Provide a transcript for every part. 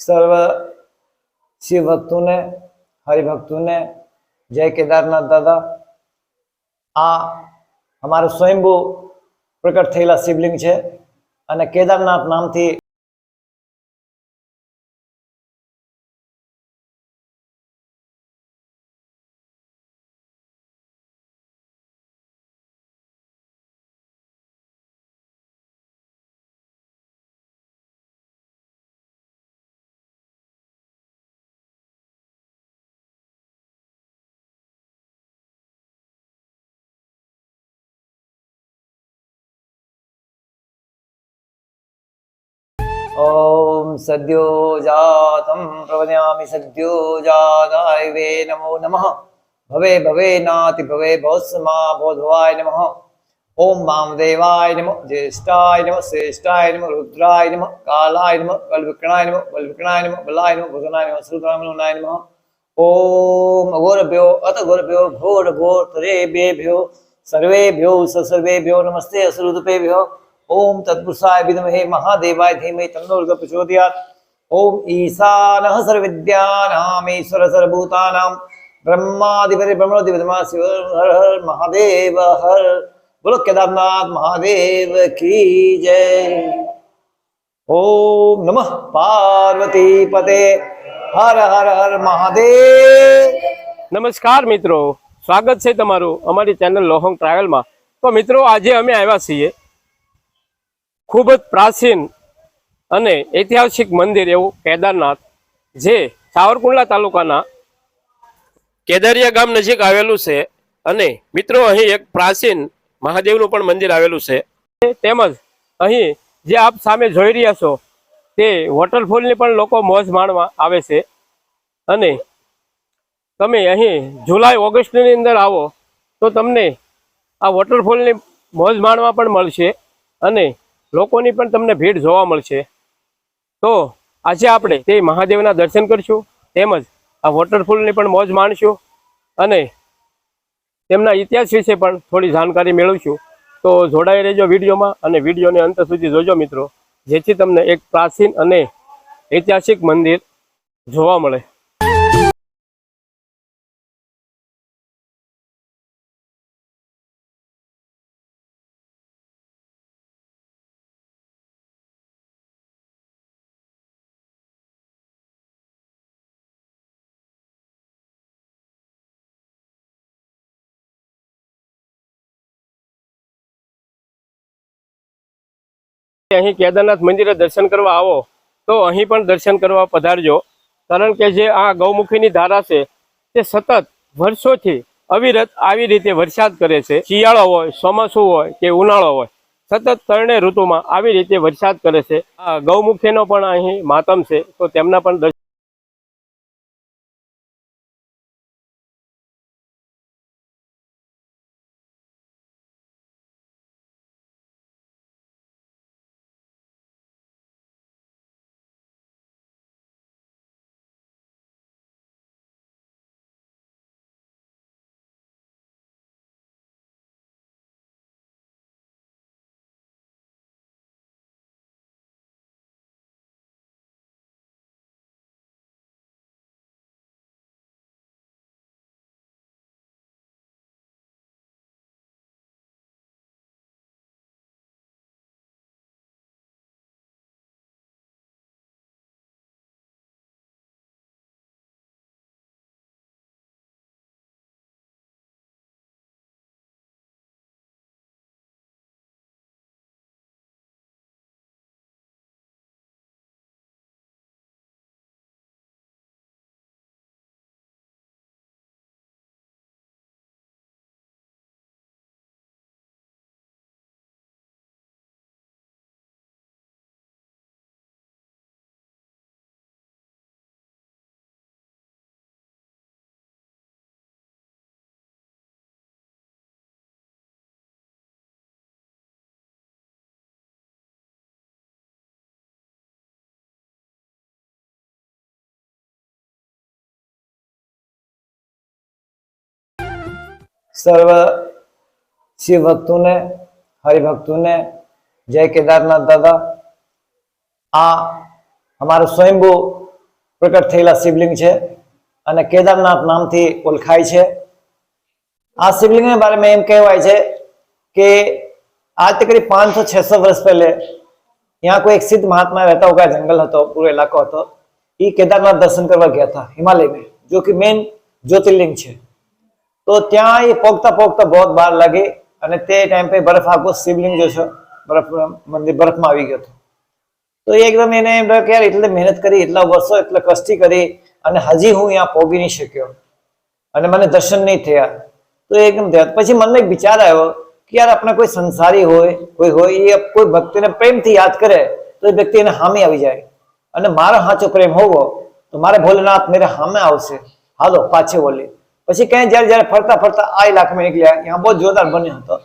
સર્વ શિવ ભક્તોને હરિભક્તોને, જય કેદારનાથ દાદા. આ અમારું સ્વયંભૂ પ્રકટ થયેલા શિવલિંગ છે અને કેદારનાથ નામથી ॐ सद्यो जातं प्रवद्यामि सद्यो जाताय वे नमो नमः भवे भवे नाति भवे भवस्मा बोधवाय नमः ॐ वामदेवाय नमः ज्येष्ठाय नमः श्रेष्ठाय नमः रुद्राय नमः कालाय नमः बलविक्रणाय नमः बलविक्रणाय नमः बलाय नमः भुजनाय नमः श्रुतनाय नमः ॐ अघोरभ्यो अथ घोरभ्यो घोर घोर तरेभ्यो सर्वेभ्यो सर्वेभ्यो नमस्ते असुरुपेभ्यो ઓમ તત્પુરુષાય વિદમહે મહાદેવાય ધીમહિ તન્નો રુદ્ર પ્રચોદયાત ઓમ ઈશાનઃ સર્વવિદ્યાનામેશ્વર સર્વભૂતાનામ બ્રહ્માધિપતિ બ્રહ્મણોધિપતિમાં શિવ હર હર મહાદેવ હર બોલો કેદારનાથ મહાદેવ કી જય ઓમ નમઃ પાર્વતી પતે હર હર હર મહાદેવ નમસ્કાર મિત્રો સ્વાગત છે તમારું અમારી ચેનલ લોહંગ ટ્રાવેલમાં તો મિત્રો, આજે અમે આવ્યા છીએ ખૂબ જ પ્રાચીન અને ઐતિહાસિક મંદિર એવું કેદારનાથ, જે સાવરકુંડલા તાલુકાના કેદારિયા ગામ નજીક આવેલું છે. અને મિત્રો, અહીં એક પ્રાચીન મહાદેવનું પણ મંદિર આવેલું છે. તેમજ અહીં જે આપ સામે જોઈ રહ્યા છો, તે વોટરફોલની પણ લોકો મોજ માણવા આવે છે. અને તમે અહીં જુલાઈ, ઓગસ્ટની અંદર આવો, તો તમને આ વોટરફોલની મોજ માણવા પણ મળશે. અને લોકોની પણ તમને ભીડ જોવા મળશે. તો આજે આપણે તે મહાદેવના દર્શન કરશું, તેમજ આ વોટરફોલની પણ મોજ માણશું અને તેમના ઇતિહાસ વિશે પણ થોડી જાણકારી મેળવશું. તો જોડાઈ રહેજો વિડીયોમાં અને વિડીયોને અંત સુધી જોજો મિત્રો. જેથી તમને એક પ્રાચીન અને ઐતિહાસિક મંદિર જોવા મળે. અહીં કેદારનાથ મંદિરે દર્શન કરવા આવો, તો અહીં પણ દર્શન કરવા પધારજો. કારણ કે જે આ ગૌમુખીની ધારા છે, તે સતત વર્ષોથી અવિરત આવી રીતે વરસાદ કરે છે. શિયાળો હોય, ચોમાસું હોય કે ઉનાળો હોય, સતત ત્રણેય ઋતુમાં આવી રીતે વરસાદ કરે છે. આ ગૌમુખીનો પણ અહીં માતમ છે, તો તેમના પણ સર્વ શિવ ભક્તોને હરિભક્તોને, જય કેદારનાથ દાદા. આ અમારું સ્વયંભુ પ્રકટ થયેલા શિવલિંગ છે અને કેદારનાથ નામથી ઓળખાય છે. આ શિવલિંગને બારે એમ કહેવાય છે કે આજ તકરીબ પાંચસો છસો વર્ષ પહેલે ત્યાં કોઈ એક સિદ્ધ મહાત્મા રહેતા હોગા જંગલ હતો, પૂરો ઇલાકો હતો. એ કેદારનાથ દર્શન કરવા ગયા હતા હિમાલય જો કે મેઇન જ્યોતિર્લિંગ છે. તો ત્યાં એ પોગતા પોગતા બહુ બાર લાગી અને તે ટાઈમ પે બરફ આખો શિવલિંગ જો છે, બરફ, મંદિર બરફમાં આવી ગયો હતો. તો એકદમ એને એમ કે યાર એટલે મહેનત કરી, એટલા વર્ષો, એટલે કષ્ટી કરી અને હજી હું અહીંયા પોગી નહીં શક્યો. અને મને દર્શન નહીં થયા. તો એકદમ થયા પછી મને એક વિચાર આવ્યો કે યાર આપણે કોઈ સંસારી હોય, કોઈ હોય, એ કોઈ ભક્તિને પ્રેમથી યાદ કરે, તો એ વ્યક્તિ એને હામી આવી જાય. અને મારો સાચો પ્રેમ હોવો, તો મારે ભોલેનાથ મેરે હામે આવશે. હાલો, પાછે બોલી પછી ક્યાંય જ્યારે જ્યારે ફરતા ફરતા આ ઇલાકામાં નીકળ્યા यहाँ બહુ જોરદાર બન્યો હતો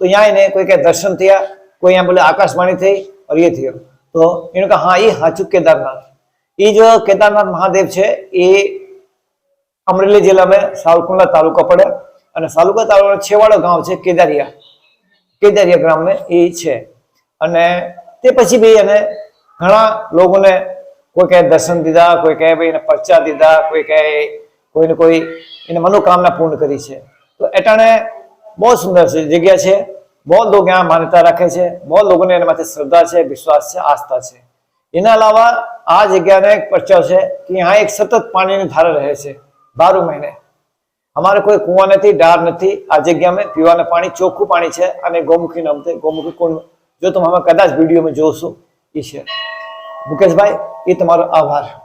તો ત્યાં એને કોઈ કઈ દર્શન થયા કોઈ અહીંયા બોલે આકાશવાણી થઈ और ये થયો તો એનું કે હા એ સાચું કેદારનાથ એ જો કેદારનાથ મહાદેવ છે એ અમરેલી જિલ્લામાં સાવરકુંડલા તાલુકા પડે અને સાલુકા તાલુકાનો છેવાડો ગામ છે કેદારિયા કેદારિયા ગ્રામમાં એ છે અને તે પછી બી એને ઘણા લોકોને કોઈ કહે દર્શન દીધા કોઈ કહે ભાઈ એને પરચા દીધા કોઈ કહે કોઈને કોઈ એને મનોકામના પૂર્ણ કરી છે. તો એટાણે બહુ સુંદર છે, જગ્યા છે. બહુ લોકો આ માન્યતા રાખે છે. બહુ લોકોને એના માટે શ્રદ્ધા છે, વિશ્વાસ છે, આસ્થા છે. એના અલાવા આ જગ્યાને એક પરચાવ છે કે અહીંયા એક સતત પાણીની ધારા રહે છે, બારો મહિને. અમારે કોઈ કુવા નથી, ડાર નથી. આ જગ્યામાં પીવાના પાણી, ચોખ્ખું પાણી છે અને ગૌમુખી નામ ગૌમુખી કુંડ જો તમે અમે કદાચ વિડીયોમાં જોશો એ છે. મુકેશભાઈ એ તમારો આભાર.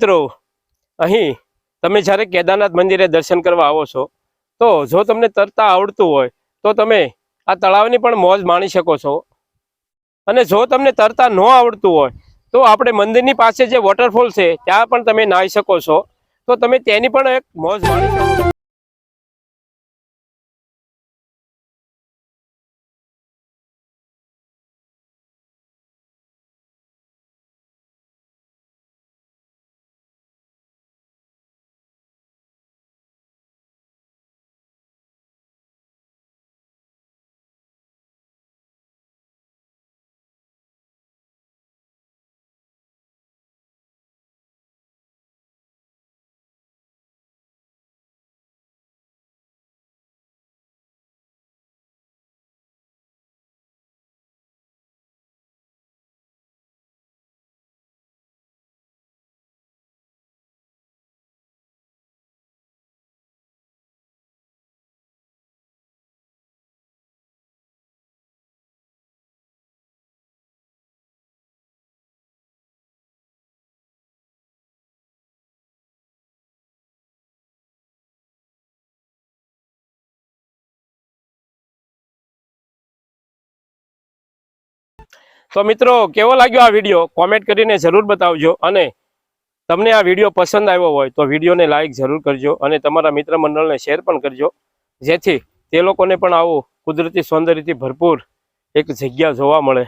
મિત્રો, અહીં તમે જ્યારે કેદારનાથ મંદિરે દર્શન કરવા આવો છો, તો જો તમને તરતા આવડતું હોય, તો તમે આ તળાવની પણ મોજ માણી શકો છો. અને જો તમને તરતા ન આવડતું હોય, તો આપણે મંદિરની પાસે જે વોટરફોલ છે, ત્યાં પણ તમે નાહી શકો છો. તો તમે તેની પણ એક મોજ માણી શકો તો મિત્રો, કેવો લાગ્યો આ વીડિયો કોમેન્ટ કરીને જરૂર બતાવજો અને તમને આ વીડિયો પસંદ આવ્યો હોય તો વિડીયોને લાઇક જરૂર કરજો અને તમારા મિત્ર મંડળને શેર પણ કરજો. જેથી તે લોકોને પણ આવું કુદરતી સૌંદર્યથી ભરપૂર એક જગ્યા જોવા મળે.